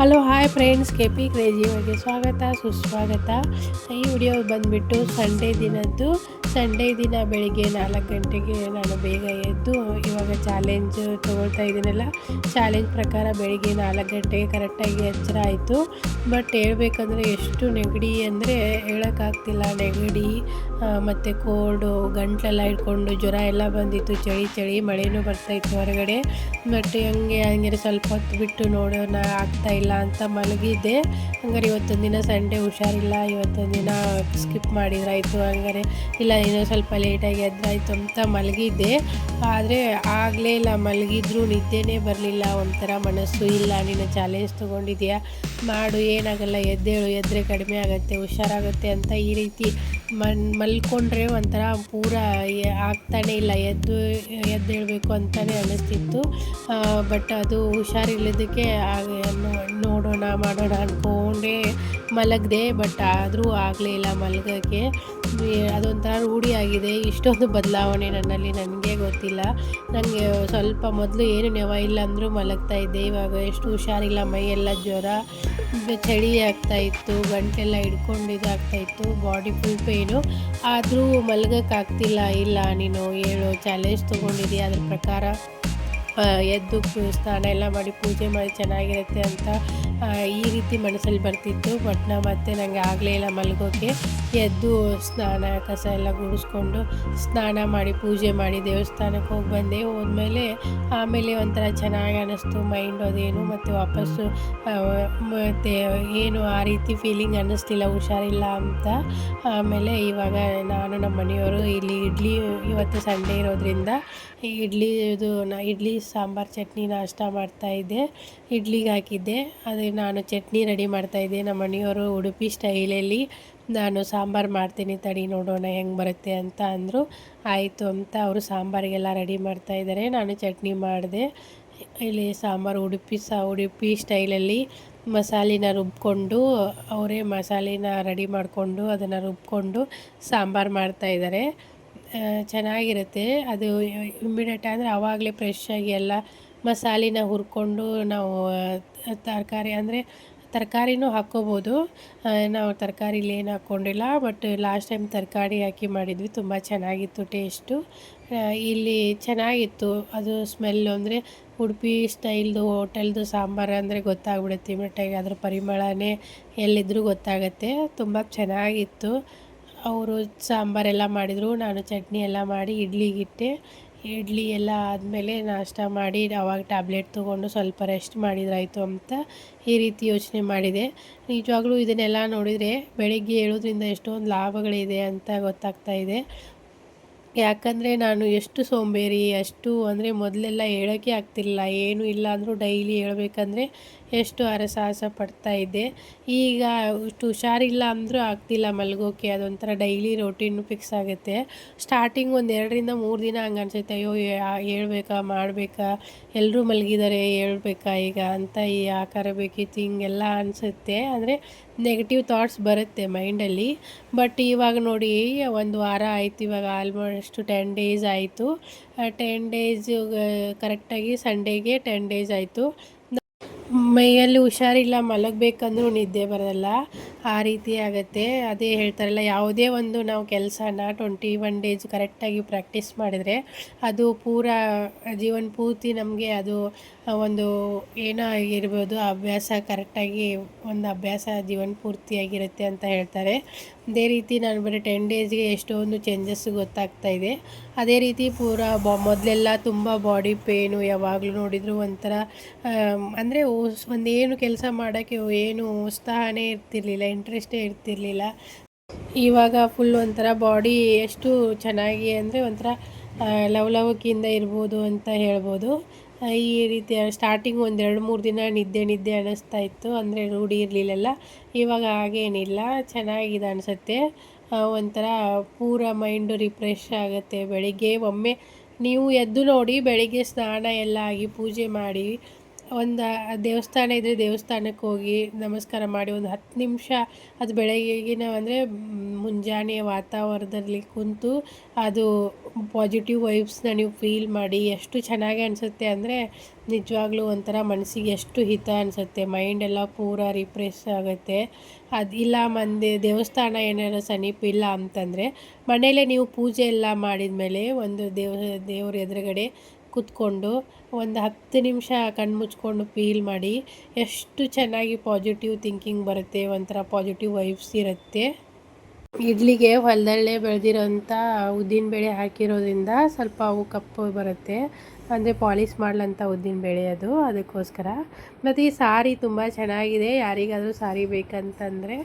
Hello, hi friends. K P ಕ್ರೇಜಿಯವರಿಗೆ ಸ್ವಾಗತ, ಸುಸ್ವಾಗತ. ಈ ವಿಡಿಯೋ ಬಂದುಬಿಟ್ಟು ಸಂಡೇ ದಿನದ್ದು. ಸಂಡೇ ದಿನ ಬೆಳಿಗ್ಗೆ ನಾಲ್ಕು ಗಂಟೆಗೆ ನಾನು ಬೇಗ ಎದ್ದು, ಇವಾಗ ಚಾಲೆಂಜ್ ತೊಗೊಳ್ತಾ ಇದ್ದೀನಲ್ಲ. ಚಾಲೆಂಜ್ ಪ್ರಕಾರ ಬೆಳಿಗ್ಗೆ ನಾಲ್ಕು ಗಂಟೆಗೆ ಕರೆಕ್ಟಾಗಿ ಎಚ್ಚರ ಆಯಿತು. ಬಟ್ ಹೇಳ್ಬೇಕಂದ್ರೆ ಎಷ್ಟು ನೆಗಡಿ ಅಂದರೆ ಹೇಳೋಕ್ಕಾಗ್ತಿಲ್ಲ. ನೆಗಡಿ ಮತ್ತು ಕೋಲ್ಡು ಗಂಟ್ಲೆಲ್ಲ ಇಟ್ಕೊಂಡು ಜ್ವರ ಎಲ್ಲ ಬಂದಿತ್ತು. ಚಳಿ ಚಳಿ, ಮಳೆನೂ ಬರ್ತಾಯಿತ್ತು ಹೊರಗಡೆ. ಬಟ್ ಹಂಗೆ ಹಂಗೆ ಸ್ವಲ್ಪ ಹೊತ್ತು ಬಿಟ್ಟು ನೋಡೋಣ ಆಗ್ತಾ ಇಲ್ಲ ಅಂತ ಮಲಗಿದ್ದೆ. ಹಂಗಾರೆ ಇವತ್ತೊಂದು ದಿನ ಸಂಡೆ ಹುಷಾರಿಲ್ಲ. ಇವತ್ತೊಂದು ದಿನ ಸ್ಕಿಪ್ ಮಾಡಿದ್ರಾಯಿತು ಹಂಗಾರೆ ಇಲ್ಲ ಏನೋ ಸ್ವಲ್ಪ ಲೇಟಾಗಿ ಎದ್ರಾಯ್ತು ಅಂತ ಮಲಗಿದ್ದೆ. ಆದರೆ ಆಗಲೇ ಇಲ್ಲ, ಮಲಗಿದ್ರು ನಿದ್ದೆನೇ ಬರಲಿಲ್ಲ. ಒಂಥರ ಮನಸ್ಸು ಇಲ್ಲ, ನೀನು ಚಾಲೆಂಜ್ ತೊಗೊಂಡಿದ್ಯಾ? ಮಾಡು, ಏನಾಗಲ್ಲ, ಎದ್ದೇಳು ಎದ್ದರೆ ಕಡಿಮೆ ಆಗುತ್ತೆ, ಹುಷಾರಾಗುತ್ತೆ ಅಂತ ಈ ರೀತಿ ಮನ್, ಮಲ್ಕೊಂಡ್ರೆ ಒಂಥರ ಪೂರ ಆಗ್ತಾನೆ ಇಲ್ಲ, ಎದ್ದು ಎದ್ದೇಳಬೇಕು ಅಂತಲೇ ಅನ್ನಿಸ್ತಿತ್ತು ಬಟ್ ಅದು ಹುಷಾರಿಲ್ಲದಕ್ಕೆ ನೋಡೋಣ ಮಾಡೋಣ ಅಂದ್ಕೊಂಡೇ ಮಲಗಿದೆ ಬಟ್ ಆದರೂ ಆಗಲೇ ಇಲ್ಲ ಮಲಗೋಕ್ಕೆ. ಅದೊಂಥರ ರೂಢಿಯಾಗಿದೆ ಇಷ್ಟೊಂದು ಬದಲಾವಣೆ ನನ್ನಲ್ಲಿ ನನಗೆ ಗೊತ್ತಿಲ್ಲ. ನನಗೆ ಸ್ವಲ್ಪ ಮೊದಲು ಏನು ನೆವ ಇಲ್ಲ ಅಂದರೂ ಮಲಗ್ತಾ ಇದ್ದೆ. ಇವಾಗ ಎಷ್ಟು ಹುಷಾರಿಲ್ಲ, ಮೈಯೆಲ್ಲ ಜ್ವರ, ಚಳಿ ಆಗ್ತಾ ಇತ್ತು, ಗಂಟೆಲ್ಲ ಹಿಡ್ಕೊಂಡು ಇದಾಗ್ತಾ ಇತ್ತು ಬಾಡಿ ಫುಲ್ ಪೇನು ಆದರೂ ಮಲಗೋಕ್ಕಾಗ್ತಿಲ್ಲ ಇಲ್ಲ, ನೀನು ಏಳು ಚಾಲೆಂಜ್ ತೊಗೊಂಡಿದ್ದೀಯ ಅದ್ರ ಪ್ರಕಾರ ಎದ್ದು ಸ್ನಾನ ಎಲ್ಲ ಮಾಡಿ ಪೂಜೆ ಮಾಡಿ ಚೆನ್ನಾಗಿರುತ್ತೆ ಅಂತ ಈ ರೀತಿ ಮನಸ್ಸಲ್ಲಿ ಬರ್ತಿತ್ತು ಬಟ್ ನಾ ಮತ್ತೆ ನನಗೆ ಆಗಲೇ ಇಲ್ಲ ಮಲಗೋಕ್ಕೆ ಎದ್ದು ಸ್ನಾನ, ಕಸ ಎಲ್ಲ ಗುಡಿಸ್ಕೊಂಡು ಸ್ನಾನ ಮಾಡಿ, ಪೂಜೆ ಮಾಡಿ ದೇವಸ್ಥಾನಕ್ಕೆ ಹೋಗಿ ಬಂದೆ. ಹೋದ್ಮೇಲೆ ಆಮೇಲೆ ಒಂಥರ ಚೆನ್ನಾಗಿ ಅನ್ನಿಸ್ತು ಮೈಂಡ್ ಅದೇನು, ಮತ್ತು ವಾಪಸ್ಸು ಮತ್ತು ಏನು ಆ ರೀತಿ ಫೀಲಿಂಗ್ ಅನ್ನಿಸ್ಲಿಲ್ಲ ಹುಷಾರಿಲ್ಲ ಅಂತ. ಆಮೇಲೆ ಇವಾಗ ನಾನು ನಮ್ಮ ಮನೆಯವರು ಇಲ್ಲಿ ಇಡ್ಲಿ, ಇವತ್ತು ಸಂಡೇ ಇರೋದ್ರಿಂದ ಈ ಇಡ್ಲಿ ಇದು ನಾ ಇಡ್ಲಿ ಸಾಂಬಾರು ಚಟ್ನಿ ನಾಷ್ಟ ಮಾಡ್ತಾಯಿದ್ದೆ ಇಡ್ಲಿಗೆ ಹಾಕಿದ್ದೆ, ಅದೇ ನಾನು ಚಟ್ನಿ ರೆಡಿ ಮಾಡ್ತಾಯಿದ್ದೆ ನಮ್ಮ ಮನೆಯವರು ಉಡುಪಿ ಸ್ಟೈಲಲ್ಲಿ, ನಾನು ಸಾಂಬಾರು ಮಾಡ್ತೀನಿ ತಡಿ ನೋಡೋಣ ಹೆಂಗೆ ಬರುತ್ತೆ ಅಂತ ಅಂದರು. ಆಯಿತು ಅಂತ ಅವರು ಸಾಂಬಾರಿಗೆಲ್ಲ ರೆಡಿ ಮಾಡ್ತಾಯಿದ್ದಾರೆ ನಾನು ಚಟ್ನಿ ಮಾಡಿದೆ. ಇಲ್ಲಿ ಸಾಂಬಾರು ಉಡುಪಿ ಸಾ, ಉಡುಪಿ ಸ್ಟೈಲಲ್ಲಿ ಮಸಾಲಿನ ರುಬ್ಕೊಂಡು, ಅವರೇ ಮಸಾಲೆನ ರೆಡಿ ಮಾಡಿಕೊಂಡು ಅದನ್ನು ರುಬ್ಕೊಂಡು ಸಾಂಬಾರು ಮಾಡ್ತಾಯಿದ್ದಾರೆ ಚೆನ್ನಾಗಿರುತ್ತೆ. ಅದು ಇಮ್ಮಿಡಿಯೇಟ್ ಅಂದರೆ ಆವಾಗಲೇ ಫ್ರೆಶ್ ಆಗಿ ಎಲ್ಲ ಮಸಾಲಿನ ಹುರ್ಕೊಂಡು ನಾವು ತರಕಾರಿ ಅಂದರೆ ತರಕಾರಿನೂ ಹಾಕ್ಕೋಬೋದು. ನಾವು ತರಕಾರಿಲಿ ಏನು ಹಾಕ್ಕೊಂಡಿಲ್ಲ ಬಟ್ ಲಾಸ್ಟ್ ಟೈಮ್ ತರಕಾರಿ ಹಾಕಿ ಮಾಡಿದ್ವಿ. ತುಂಬ ಚೆನ್ನಾಗಿತ್ತು ಟೇಸ್ಟು ಇಲ್ಲಿ ಚೆನ್ನಾಗಿತ್ತು. ಅದು ಸ್ಮೆಲ್ ಅಂದರೆ ಉಡುಪಿ ಸ್ಟೈಲ್ದು ಹೋಟೆಲ್ದು ಸಾಂಬಾರು ಅಂದರೆ ಗೊತ್ತಾಗ್ಬಿಡುತ್ತೆ. ಇಮಿಡಿಯೇಟಾಗಿ ಅದ್ರ ಪರಿಮಳನೇ ಎಲ್ಲಿದ್ದರೂ ಗೊತ್ತಾಗುತ್ತೆ. ತುಂಬ ಚೆನ್ನಾಗಿತ್ತು. ಅವರು ಸಾಂಬಾರೆಲ್ಲ ಮಾಡಿದರು. ನಾನು ಚಟ್ನಿ ಎಲ್ಲ ಮಾಡಿ ಇಡ್ಲಿಗಿಟ್ಟೆ ಇಡ್ಲಿ ಎಲ್ಲ ಆದಮೇಲೆ ನಾಷ್ಟ ಮಾಡಿ ಅವಾಗ ಟ್ಯಾಬ್ಲೆಟ್ ತೊಗೊಂಡು ಸ್ವಲ್ಪ ರೆಸ್ಟ್ ಮಾಡಿದ್ರಾಯಿತು ಅಂತ ಈ ರೀತಿ ಯೋಚನೆ ಮಾಡಿದೆ. ನಿಜವಾಗ್ಲೂ ಇದನ್ನೆಲ್ಲ ನೋಡಿದರೆ ಬೆಳಿಗ್ಗೆ ಏಳೋದ್ರಿಂದ ಎಷ್ಟೊಂದು ಲಾಭಗಳಿದೆ ಅಂತ ಗೊತ್ತಾಗ್ತಾ ಇದೆ. ಯಾಕಂದರೆ ನಾನು ಎಷ್ಟು ಸೋಂಬೇರಿ, ಅಷ್ಟು ಅಂದರೆ ಮೊದಲೆಲ್ಲ ಹೇಳೋಕ್ಕೆ ಆಗ್ತಿಲ್ಲ ಏನು ಇಲ್ಲ ಅಂದರೂ ಡೈಲಿ ಹೇಳ್ಬೇಕಂದ್ರೆ ಎಷ್ಟು ಹರಸಾಹಸ ಪಡ್ತಾ ಇದ್ದೆ ಈಗ ಇಷ್ಟು ಹುಷಾರಿಲ್ಲ ಅಂದರೂ ಆಗ್ತಿಲ್ಲ ಮಲಗೋಕೆ, ಅದೊಂಥರ ಡೈಲಿ ರೊಟೀನು ಫಿಕ್ಸ್ ಆಗುತ್ತೆ. ಸ್ಟಾರ್ಟಿಂಗ್ ಒಂದು ಎರಡರಿಂದ ಮೂರು ದಿನ ಹಂಗೆ ಅನಿಸುತ್ತೆ, ಅಯ್ಯೋ ಹೇಳ್ಬೇಕಾ, ಮಾಡಬೇಕಾ ಎಲ್ಲರೂ ಮಲಗಿದ್ದಾರೆ ಹೇಳ್ಬೇಕಾ ಈಗ? ಅಂತ ಈ ಆಕಾರ ಬೇಕಿತ್ತು, ಹಿಂಗೆಲ್ಲ ಅನಿಸುತ್ತೆ. ಅಂದರೆ ನೆಗೆಟಿವ್ ಥಾಟ್ಸ್ ಬರುತ್ತೆ ಮೈಂಡಲ್ಲಿ ಬಟ್ ಇವಾಗ ನೋಡಿ, ಒಂದು ವಾರ ಆಯಿತು, ಇವಾಗ ಆಲ್ಮೋಸ್ಟ್ ಟೆನ್ ಡೇಸ್ ಆಯಿತು. ಟೆನ್ ಡೇಸ್ ಕರೆಕ್ಟಾಗಿ ಸಂಡೇಗೆ ಟೆನ್ ಡೇಸ್ ಆಯಿತು. ಮೈಯಲ್ಲಿ ಹುಷಾರಿಲ್ಲ, ಮಲಗಬೇಕಂದ್ರೂ ನಿದ್ದೆ ಬರಲ್ಲ. ಆ ರೀತಿ ಆಗುತ್ತೆ. ಅದೇ ಹೇಳ್ತಾರಲ್ಲ, ಯಾವುದೇ ಒಂದು ನಾವು ಕೆಲಸನ ಟ್ವೆಂಟಿ ಒನ್ ಡೇಸ್ ಕರೆಕ್ಟಾಗಿ ಪ್ರಾಕ್ಟೀಸ್ ಮಾಡಿದರೆ ಅದು ಪೂರ ಜೀವನ ಪೂರ್ತಿ ನಮಗೆ ಅದು ಒಂದು ಏನೋ ಆಗಿರ್ಬೋದು, ಅಭ್ಯಾಸ ಕರೆಕ್ಟಾಗಿ ಒಂದು ಅಭ್ಯಾಸ ಜೀವನ ಪೂರ್ತಿಯಾಗಿರುತ್ತೆ ಅಂತ ಹೇಳ್ತಾರೆ. ಅದೇ ರೀತಿ ನಾನು ಬರೀ ಟೆನ್ ಡೇಸ್ಗೆ ಎಷ್ಟೊಂದು ಚೇಂಜಸ್ ಗೊತ್ತಾಗ್ತಾ ಇದೆ. ಅದೇ ರೀತಿ ಪೂರ ಬ, ಮೊದಲೆಲ್ಲ ತುಂಬ ಬಾಡಿ ಪೇನು ಯಾವಾಗಲೂ ನೋಡಿದರೂ ಒಂಥರ ಅಂದರೆ ಒಂದೇನು ಕೆಲಸ ಮಾಡೋಕ್ಕೆ ಏನು ಉತ್ಸಾಹನೇ ಇರ್ತಿರ್ಲಿಲ್ಲ ಇಂಟ್ರೆಸ್ಟೇ ಇರ್ತಿರ್ಲಿಲ್ಲ. ಇವಾಗ ಫುಲ್ ಒಂಥರ ಬಾಡಿ ಎಷ್ಟು ಚೆನ್ನಾಗಿ ಅಂದರೆ ಒಂಥರ ಲವ್ ಲವಲವಿಕೆಯಿಂದ ಇರ್ಬೋದು ಅಂತ ಹೇಳ್ಬೋದು. ಈ ರೀತಿ ಸ್ಟಾರ್ಟಿಂಗ್ ಒಂದೆರಡು ಮೂರು ದಿನ ನಿದ್ದೆ ನಿದ್ದೆ ಅನ್ನಿಸ್ತಾ ಇತ್ತು, ಅಂದರೆ ರೂಢಿ ಇರಲಿಲ್ಲ ಇವಾಗ ಹಾಗೇನಿಲ್ಲ, ಚೆನ್ನಾಗಿದೆ ಅನಿಸುತ್ತೆ. ಒಂಥರ ಪೂರ ಮೈಂಡು ರಿಫ್ರೆಶ್ ಆಗುತ್ತೆ. ಬೆಳಿಗ್ಗೆ ಒಮ್ಮೆ ನೀವು ಎದ್ದು ನೋಡಿ, ಬೆಳಿಗ್ಗೆ ಸ್ನಾನ ಎಲ್ಲ ಆಗಿ ಪೂಜೆ ಮಾಡಿ ಒಂದು ದೇವಸ್ಥಾನ ಇದ್ದರೆ ದೇವಸ್ಥಾನಕ್ಕೆ ಹೋಗಿ ನಮಸ್ಕಾರ ಮಾಡಿ ಒಂದು ಹತ್ತು ನಿಮಿಷ ಅದು ಬೆಳಗ್ಗಿನ ಅಂದರೆ ಮುಂಜಾನೆಯ ವಾತಾವರಣದಲ್ಲಿ ಕುಂತು ಅದು ಪಾಸಿಟಿವ್ ವೈಬ್ಸ್ನ ನೀವು ಫೀಲ್ ಮಾಡಿ ಎಷ್ಟು ಚೆನ್ನಾಗಿ ಅನಿಸುತ್ತೆ ಅಂದರೆ ನಿಜವಾಗ್ಲೂ ಒಂಥರ ಮನಸ್ಸಿಗೆ ಎಷ್ಟು ಹಿತ ಅನಿಸುತ್ತೆ. ಮೈಂಡೆಲ್ಲ ಪೂರ ರಿಫ್ರೆಶ್ ಆಗುತ್ತೆ. ಅದು ಇಲ್ಲ ಮಂದಿ ದೇವಸ್ಥಾನ ಏನಾರು ಸಮೀಪ ಇಲ್ಲ ಅಂತಂದರೆ ಮನೆಯಲ್ಲೇ ನೀವು ಪೂಜೆ ಎಲ್ಲ ಮಾಡಿದ ಮೇಲೆ ಒಂದು ದೇವ ದೇವ್ರ ಎದುರುಗಡೆ ಕೂತ್ಕೊಂಡು ಒಂದು ಹತ್ತು ನಿಮಿಷ ಕಣ್ಣು ಮುಚ್ಕೊಂಡು ಫೀಲ್ ಮಾಡಿ ಎಷ್ಟು ಚೆನ್ನಾಗಿ ಪಾಸಿಟಿವ್ ಥಿಂಕಿಂಗ್ ಬರುತ್ತೆ, ಒಂಥರ ಪಾಸಿಟಿವ್ ವೈಬ್ಸ್ ಇರುತ್ತೆ. ಇಡ್ಲಿಗೆ ಹೊಲದಲ್ಲೇ ಬೆಳೆದಿರೋಂಥ ಬೇಳೆ ಹಾಕಿರೋದ್ರಿಂದ ಸ್ವಲ್ಪ ಅವು ಕಪ್ಪು ಬರುತ್ತೆ. ಅಂದರೆ ಪಾಲಿಶ್ ಮಾಡ್ಲಂಥ ಬೇಳೆ ಅದು, ಅದಕ್ಕೋಸ್ಕರ. ಮತ್ತು ಈ ಸಾರಿ ತುಂಬ ಚೆನ್ನಾಗಿದೆ. ಯಾರಿಗಾದರೂ ಸಾರಿ ಬೇಕಂತಂದರೆ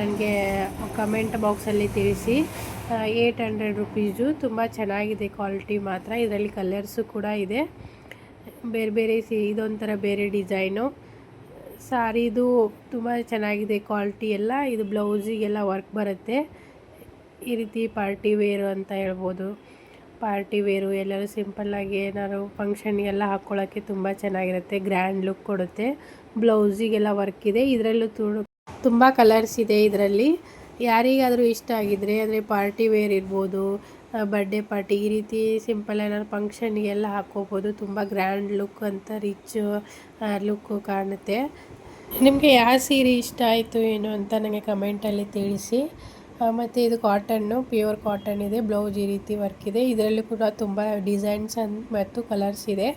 ನನಗೆ ಕಮೆಂಟ್ ಬಾಕ್ಸಲ್ಲಿ ತಿಳಿಸಿ. Eight hundred rupees. ತುಂಬ ಚೆನ್ನಾಗಿದೆ ಕ್ವಾಲಿಟಿ ಮಾತ್ರ. ಇದರಲ್ಲಿ ಕಲರ್ಸು ಕೂಡ ಇದೆ. ಬೇರೆ ಬೇರೆ ಸಿ, ಇದೊಂಥರ ಬೇರೆ ಡಿಸೈನು. ಸಾರಿದು ತುಂಬ ಚೆನ್ನಾಗಿದೆ ಕ್ವಾಲಿಟಿ ಎಲ್ಲ. ಇದು ಬ್ಲೌಸಿಗೆಲ್ಲ ವರ್ಕ್ ಬರುತ್ತೆ. ಈ ರೀತಿ ಪಾರ್ಟಿ ವೇರು ಅಂತ ಹೇಳ್ಬೋದು. ಪಾರ್ಟಿ ವೇರು, ಎಲ್ಲರೂ ಸಿಂಪಲ್ಲಾಗಿ ಏನಾದ್ರು ಫಂಕ್ಷನ್ಗೆಲ್ಲ ಹಾಕ್ಕೊಳ್ಳೋಕ್ಕೆ ತುಂಬ ಚೆನ್ನಾಗಿರುತ್ತೆ. ಗ್ರ್ಯಾಂಡ್ ಲುಕ್ ಕೊಡುತ್ತೆ. ಬ್ಲೌಸಿಗೆಲ್ಲ ವರ್ಕ್ ಇದೆ. ಇದರಲ್ಲೂ ತುಂಬ ಕಲರ್ಸ್ ಇದೆ ಇದರಲ್ಲಿ. ಯಾರಿಗಾದರೂ ಇಷ್ಟ ಆಗಿದ್ದರೆ ಅಂದರೆ ಪಾರ್ಟಿ ವೇರ್ ಇರ್ಬೋದು ಬರ್ಡೇ ಪಾರ್ಟಿ ಈ ರೀತಿ ಸಿಂಪಲ್ ಏನಾದ್ರು ಫಂಕ್ಷನ್ಗೆಲ್ಲ ಹಾಕ್ಕೋಬೋದು. ತುಂಬ ಗ್ರ್ಯಾಂಡ್ ಲುಕ್ ಅಂತ ರಿಚ್ ಲುಕ್ಕು ಕಾಣುತ್ತೆ. ನಿಮಗೆ ಯಾವ ಸೀರೆ ಇಷ್ಟ ಆಯಿತು ಏನು ಅಂತ ನನಗೆ ಕಮೆಂಟಲ್ಲಿ ತಿಳಿಸಿ. ಮತ್ತು ಇದು ಕಾಟನ್ನು ಪ್ಯೂರ್ ಕಾಟನ್ ಇದೆ ಬ್ಲೌಸ್ ಈ ರೀತಿ ವರ್ಕ್ ಇದೆ. ಇದರಲ್ಲಿ ಕೂಡ ತುಂಬ ಡಿಸೈನ್ಸ್ ಮತ್ತು ಕಲರ್ಸ್ ಇದೆ.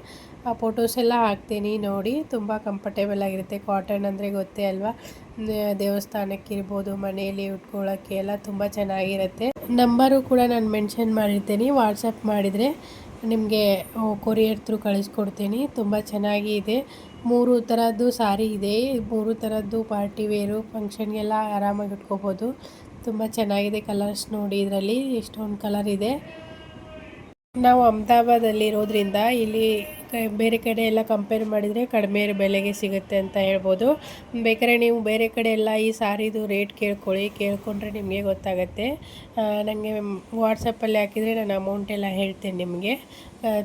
ಆ ಫೋಟೋಸ್ ಎಲ್ಲ ಹಾಕ್ತೀನಿ ನೋಡಿ, ತುಂಬ ಕಂಫರ್ಟೇಬಲ್ ಆಗಿರುತ್ತೆ. ಕಾಟನ್ ಅಂದರೆ ಗೊತ್ತೇ ಅಲ್ವಾ? ದೇವಸ್ಥಾನಕ್ಕೆ ಇರ್ಬೋದು ಮನೆಯಲ್ಲಿ ಉಟ್ಕೊಳ್ಳೋಕ್ಕೆ ಎಲ್ಲ ತುಂಬ ಚೆನ್ನಾಗಿರುತ್ತೆ. ನಂಬರು ಕೂಡ ನಾನು ಮೆನ್ಷನ್ ಮಾಡಿರ್ತೀನಿ ವಾಟ್ಸಪ್ ಮಾಡಿದರೆ ನಿಮಗೆ ಕೊರಿಯರ್ ಥ್ರೂ ಕಳಿಸ್ಕೊಡ್ತೀನಿ. ತುಂಬ ಚೆನ್ನಾಗಿ ಇದೆ ಮೂರು ಥರದ್ದು ಸಾರಿ ಇದೆ, ಮೂರು ಥರದ್ದು ಪಾರ್ಟಿ ವೇರು ಫಂಕ್ಷನ್ಗೆಲ್ಲ ಆರಾಮಾಗಿ ಇಟ್ಕೋಬೋದು ತುಂಬ ಚೆನ್ನಾಗಿದೆ ಕಲರ್ಸ್ ನೋಡಿ ಇದರಲ್ಲಿ, ಎಷ್ಟೊಂದು ಕಲರ್ ಇದೆ. ನಾವು ಅಹಮದಾಬಾದಲ್ಲಿ ಇರೋದ್ರಿಂದ ಇಲ್ಲಿ ಬೇರೆ ಕಡೆ ಎಲ್ಲ ಕಂಪೇರ್ ಮಾಡಿದರೆ ಕಡಿಮೆ ಬೆಲೆಗೆ ಸಿಗುತ್ತೆ ಅಂತ ಹೇಳ್ಬೋದು. ಬೇಕಾದ್ರೆ ನೀವು ಬೇರೆ ಕಡೆ ಎಲ್ಲ ಈ ಸಾರಿದು ರೇಟ್ ಕೇಳ್ಕೊಳ್ಳಿ, ಕೇಳ್ಕೊಂಡ್ರೆ ನಿಮಗೆ ಗೊತ್ತಾಗುತ್ತೆ. ನನಗೆ ವಾಟ್ಸಪ್ಪಲ್ಲಿ ಹಾಕಿದರೆ ನಾನು ಅಮೌಂಟ್ ಎಲ್ಲ ಹೇಳ್ತೇನೆ ನಿಮಗೆ.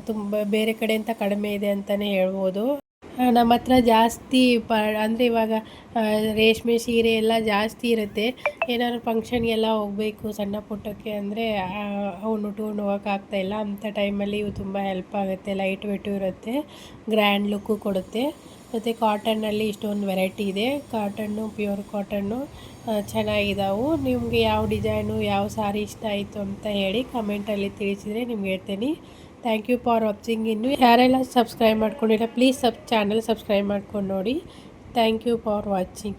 ತುಂಬ, ಬೇರೆ ಕಡೆ ಅಂತ ಕಡಿಮೆ ಇದೆ ಅಂತಲೇ ಹೇಳ್ಬೋದು. ನಮ್ಮ ಹತ್ರ ಜಾಸ್ತಿ ಪ, ಅಂದರೆ ಇವಾಗ ರೇಷ್ಮೆ ಸೀರೆ ಎಲ್ಲ ಜಾಸ್ತಿ ಇರುತ್ತೆ. ಏನಾದ್ರು ಫಂಕ್ಷನ್ಗೆಲ್ಲ ಹೋಗಬೇಕು ಸಣ್ಣ ಪುಟ್ಟಕ್ಕೆ ಅಂದರೆ ಅವನು ಉಟ್ಕೊಂಡು ಹೋಗೋಕ್ಕಾಗ್ತಾಯಿಲ್ಲ ಅಂಥ ಟೈಮಲ್ಲಿ ಇವು ತುಂಬ ಹೆಲ್ಪ್ ಆಗುತ್ತೆ ಲೈಟ್ ವೆಯ್ಟು ಇರುತ್ತೆ ಗ್ರ್ಯಾಂಡ್ ಲುಕ್ಕು ಕೊಡುತ್ತೆ. ಮತ್ತು ಕಾಟನ್ನಲ್ಲಿ ಇಷ್ಟೊಂದು ವೆರೈಟಿ ಇದೆ. ಕಾಟನ್ನು ಪ್ಯೂರ್ ಕಾಟನ್ನು ಚೆನ್ನಾಗಿದ್ದಾವೆ ನಿಮಗೆ ಯಾವ ಡಿಸೈನು ಯಾವ ಸಾರಿ ಇಷ್ಟ ಆಯಿತು ಅಂತ ಹೇಳಿ ಕಮೆಂಟಲ್ಲಿ ತಿಳಿಸಿದರೆ ನಿಮ್ಗೆ ಹೇಳ್ತೀನಿ. ಥ್ಯಾಂಕ್ ಯು ಫಾರ್ ವಾಚಿಂಗ್ ಇನ್ನು ಯಾರೆಲ್ಲ ಸಬ್ಸ್ಕ್ರೈಬ್ ಮಾಡ್ಕೊಂಡಿಲ್ಲ ಪ್ಲೀಸ್ ಸಬ್ ಚಾನಲ್ ಸಬ್ಸ್ಕ್ರೈಬ್ ಮಾಡ್ಕೊಂಡು ನೋಡಿ. Thank you for watching